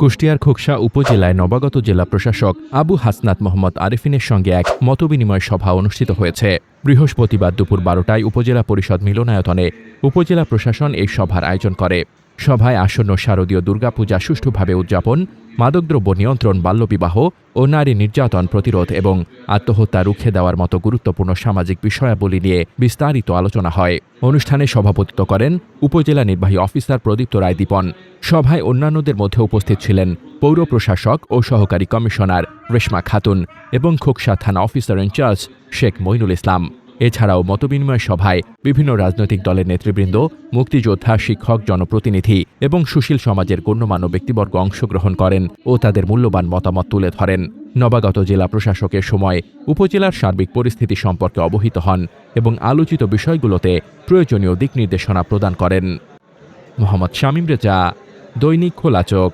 কুষ্টিয়ার খোকসা উপজেলায় নবাগত জেলা প্রশাসক আবু হাসনাত মোহাম্মদ আরিফিনের সঙ্গে এক মতবিনিময় সভা অনুষ্ঠিত হয়েছে। বৃহস্পতিবার দুপুর বারোটায় উপজেলা পরিষদ মিলনায়তনে উপজেলা প্রশাসন এই সভার আয়োজন করে। সভায় আসন্ন শারদীয় দুর্গাপূজা সুষ্ঠুভাবে উদযাপন, মাদকদ্রব্য নিয়ন্ত্রণ, বাল্যবিবাহ ও নারী নির্যাতন প্রতিরোধ এবং আত্মহত্যা রুখে দেওয়ার মতো গুরুত্বপূর্ণ সামাজিক বিষয়াবলী নিয়ে বিস্তারিত আলোচনা হয়। অনুষ্ঠানে সভাপতিত্ব করেন উপজেলা নির্বাহী অফিসার প্রদীপ্ত রায় দীপন। সভায় অন্যান্যদের মধ্যে উপস্থিত ছিলেন পৌর প্রশাসক ও সহকারী কমিশনার রেশমা খাতুন এবং খোকসা থানা officer in charge Sheikh Moinul Islam. এছাড়াও মতবিনিময় সভায় বিভিন্ন রাজনৈতিক দলের নেতৃবৃন্দ, মুক্তিযোদ্ধা, শিক্ষক, জনপ্রতিনিধি এবং সুশীল সমাজের গণ্যমান্য ব্যক্তিবর্গ অংশগ্রহণ করেন ও তাদের মূল্যবান মতামত তুলে ধরেন। নবাগত জেলা প্রশাসকের সময় উপজেলার সার্বিক পরিস্থিতি সম্পর্কে অবহিত হন এবং আলোচিত বিষয়গুলোতে প্রয়োজনীয় দিক নির্দেশনা প্রদান করেন। মোহাম্মদ শামীম রেজা, দৈনিক খোলা চোখ।